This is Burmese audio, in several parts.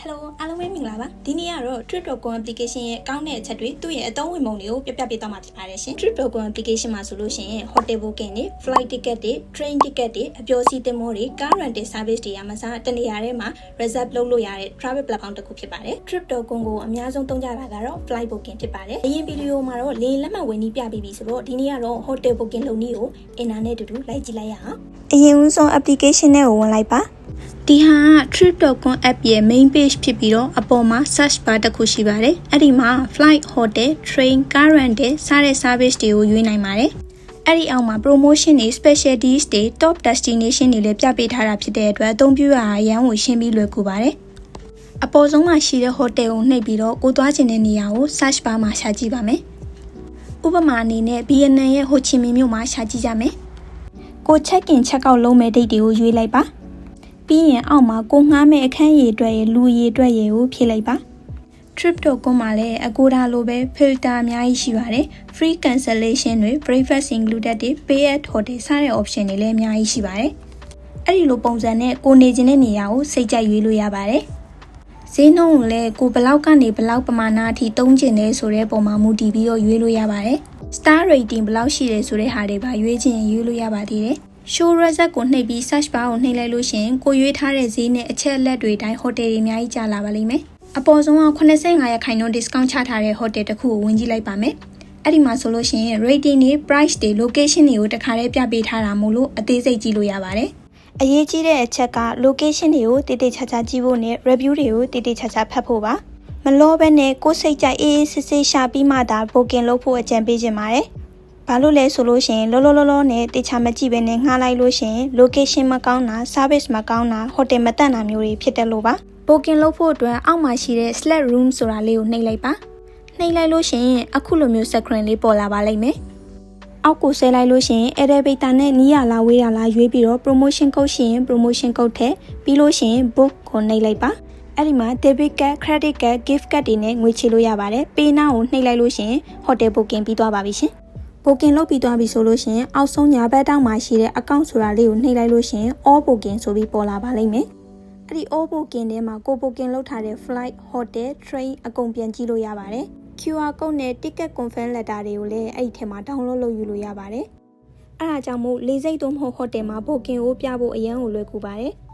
Hello အားလုံးပဲမင်္ဂလာပါဒီနေ့ကတော့ Trip.com application ရဲ့ကောင်းတဲ့အချက်တွေသူ့ရဲ့အသုံးဝင်ပုံတွေကိုပြပြပေးသွားမှာဖြစ်ပါတယ်ရှင် Trip.com application မှာဆိုလို့ရှိရင် hotel booking တွေ flight ticket တွေ train ticket တွေအပျော်စီးတင်မောတွေ car rental service တွေအမစားတနေရာထဲမှာ reserve လုပ်လို့ရတဲ့ travel platform တစ်ခုဖြစ်ပါတယ် Trip.com ကိုအများဆုံးသုံးကြတာကတော့ flight booking ဖြစ်ပါတယ်အရင်ဗီဒီယိုမှာတော့လေလက်မှတ်ဝင်ပြီးပြပေးပြီဆိုတော့ဒီနေ့ကတော့ hotel booking လုပ်နည်းကို internet တူတူလိုက်ကြည့်လိုက်ရအောင်အရင်ဦးဆုံး application နဲ့ကိုဝင်လိုက်ပါ ဒီဟာက trip.com app ရဲ့ main page ဖြစ်ပြီးတော့အပေါ်မှာ search bar တစ်ခုရှိပါတယ်။အဲ့ဒီမှာ flight, hotel, train, car rental စတဲ့ service တွေကိုရွေးနိုင်ပါတယ်။အဲ့ဒီအောက်မှာ promotion တွေ special deals တွေ top destination တွေလည်းပြပေးထားတာဖြစ်တဲ့အတွက်အသုံးပြုရတာအရန်ကိုရှင်းပြီးလွယ်ကူပါတယ်။အပေါ်ဆုံးမှာရှိတဲ့ hotel ကိုနှိပ်ပြီးတော့ကိုသွားချင်တဲ့နေရာကို search bar မှာရှာကြည့်ပါမယ်။ဥပမာအနေနဲ့ VN ရဲ့ဟိုချီမင်မြို့မှာရှာကြည့်ကြမယ်။ကို check in check out လုပ်မဲ့ date တွေကိုရွေးလိုက်ပါ။ ပြီးရင်အောက်မှာကိုငှားမဲ့အခန်းရည်အတွက်ရလူရည်အတွက်ရကိုဖြည့်လိုက်ပါ trip.com မှာလည်းအကိုဒါလိုပဲ filter အများကြီးရှိပါတယ် free cancellation တွေ breakfast included တွေ pay at hotel စတဲ့ option တွေလည်းအများကြီးရှိပါတယ်အဲ့ဒီလိုပုံစံနဲ့ကိုနေခြင်းတဲ့နေရာကိုစိတ်ကြိုက်ရွေးလို့ရပါတယ်ဈေးနှုန်းကိုလည်းကိုဘလောက်ကနေဘလောက်ပမာဏအထိသုံးကျင်လဲဆိုတဲ့ပုံမှာမူတည်ပြီးတော့ရွေးလို့ရပါတယ် star rating ဘလောက်ရှိတယ်ဆိုတဲ့ဟာတွေပါရွေးချင်ရွေးလို့ရပါသေးတယ် show result ကိုနှိပ်ပြီး search bar ကိုနှိပ်လိုက်လို့ရှရင်ကိုရွေးထားတဲ့ဈေးနဲ့အချက်အလက်တွေတိုင်းဟိုတယ်တွေအများကြီးကြာလာပါလိမ့်မယ်။အပေါ်ဆုံးက85ရာခိုင်နှုန်း discount ချထားတဲ့ဟိုတယ်တစ်ခုကိုဝင်ကြည့်လိုက်ပါမယ်။အဲ့ဒီမှာဆိုလို့ရှိရင် rating တွေ price တွေ location တွေကိုတခါတည်းပြပေးထားတာမို့လို့အသေးစိတ်ကြည့်လို့ရပါတယ်။အရေးကြီးတဲ့အချက်က location တွေကိုတည်တည်ချာချာကြည့်ဖို့နဲ့ review တွေကိုတည်တည်ချာချာဖတ်ဖို့ပါ။မလောဘဲနဲ့ကိုယ်စိတ်ကြိုက်အေးအေးဆေးဆေးရှာပြီးမှသာ booking လုပ်ဖို့အကြံပေးချင်ပါတယ်။ ဘာလို့လဲဆိုလို့ရှိရင်လောလောလောလောနဲ့တေချာမကြည့်ပဲနဲ့ငှားလိုက်လို့ရှိရင် location မကောင်းတာ service မကောင်းတာ hotel မတက်တာမျိုးတွေဖြစ်တယ်လို့ပါ booking လုပ်ဖို့အတွက်အောက်မှာရှိတဲ့ select room ဆိုတာလေးကိုနှိပ်လိုက်ပါနှိပ်လိုက်လို့ရှိရင်အခုလိုမျိုး screen လေးပေါ်လာပါလိမ့်မယ်အောက်ကိုဆဲလိုက်လို့ရှိရင် elevator နဲ့နီးရလားဝေးရလားရွေးပြီးတော့ promotion code ရှိရင် promotion code ထည့်ပြီးလို့ရှိရင် book ကိုနှိပ်လိုက်ပါအဲ့ဒီမှာ debit card, credit card, gift card တွေနဲ့ငွေချေလို့ရပါတယ်။ Pay now ကိုနှိပ်လိုက်လို့ရှိရင် hotel booking ပြီးသွားပါပြီရှင်။ booking လုပ်ပြီးသွားပြီဆိုလို့ရှိရင်အောက်ဆုံးညာဘက်တောက်မှာရှိတဲ့ account ဆိုတာလေးကိုနှိပ်လိုက်လို့ရှိရင် all booking ဆိုပြီးပေါ်လာပါလိမ့်မယ်။အဲ့ဒီ all booking ထဲမှာကို booking လုပ်ထားတဲ့ flight, hotel, train အကုန်ပြန်ကြည့်လို့ရပါတယ်။ QR code နဲ့ ticket confirm letter တွေကိုလည်းအဲ့ဒီထဲမှာ download လုပ်ယူလို့ရပါတယ်။အဲ့ဒါကြောင့်မို့လေစိတ်သို့မဟုတ် hotel မှာ booking ကိုပြဖို့အရန်ကိုလွယ်ကူပါတယ်။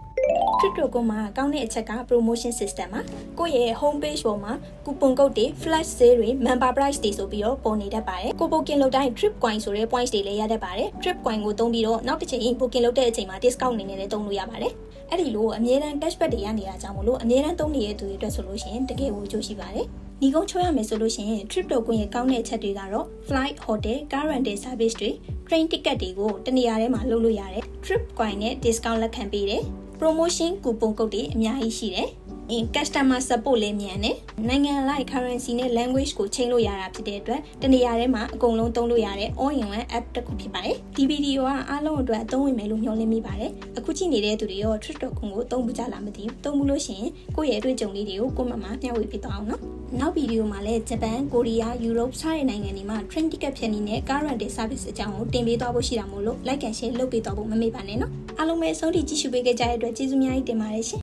Trip.com မှာကောင်းတဲ့အချက်က promotion system မှာကိုယ့်ရဲ့ home page ပေါ်မှာ coupon code တွေ flash sale တွေ member price တွေဆိုပြီးတော့ပေါ်နေတတ်ပါတယ်ကို booking လုပ်တိုင်း trip coin ဆိုတဲ့ points တွေလည်းရတတ်ပါတယ် trip coin ကိုသုံးပြီးတော့နောက်တစ်ချိန် booking လုပ်တဲ့အချိန်မှာ discount အနေနဲ့လည်းသုံးလို့ရပါတယ်အဲ့ဒီလိုအမြဲတမ်း cashback တွေရနေတာကြောင့်မလို့အမြဲတမ်းသုံးနေတဲ့သူတွေအတွက်ဆိုလို့ရှိရင်တကယ်ကိုအကျိုးရှိပါတယ်ဒီကုန်းချောရမယ်ဆိုလို့ရှိရင် trip.com ရဲ့ကောင်းတဲ့အချက်တွေကတော့ flight, hotel, car rental service တွေ train ticket တွေကိုတနေရာထဲမှာလုပ်လို့ရတယ် trip coin နဲ့ discount လက်ခံပေးတယ် promotion coupon code တွေအများကြီးရှိတယ်။အင်း customer support လည်းမြန်တယ်။နိုင်ငံလိုက် currency နဲ့ language ကိုချိန်လို့ရတာဖြစ်တဲ့အတွက်တနေရာထဲမှာအကုန်လုံးသုံးလို့ရတဲ့ all in one app တစ်ခုဖြစ်ပါတယ်။ဒီဗီဒီယိုကအားလုံးအတွက်အသုံးဝင်မယ်လို့မျှော်လင့်မိပါတယ်။အခုကြည့်နေတဲ့သူတွေရော Trip.com ကိုသုံးကြလားမသိဘူး။သုံးမှုလို့ရှိရင်ကိုယ့်ရဲ့အတွေ့အကြုံလေးတွေကိုကိုယ့်မမမျှဝေပေးသွားအောင်နော်။နောက်ဗီဒီယိုမှာလည်းဂျပန်၊ကိုရီးယား၊ယူရိုပစတဲ့နိုင်ငံတွေမှာ train ticket ဖြတ်နည်းနဲ့ car rental service အကြောင်းကိုတင်ပေးသွားဖို့ရှိတာမို့လို့ like and share လုပ်ပေးသွားဖို့မမေ့ပါနဲ့နော်။အားလုံးပဲအဆုံးထိကြည့်ရှုပေးခဲ့ကြတဲ့အတွက်ကျေးဇူးများကြီးတင်ပါတယ်ရှင်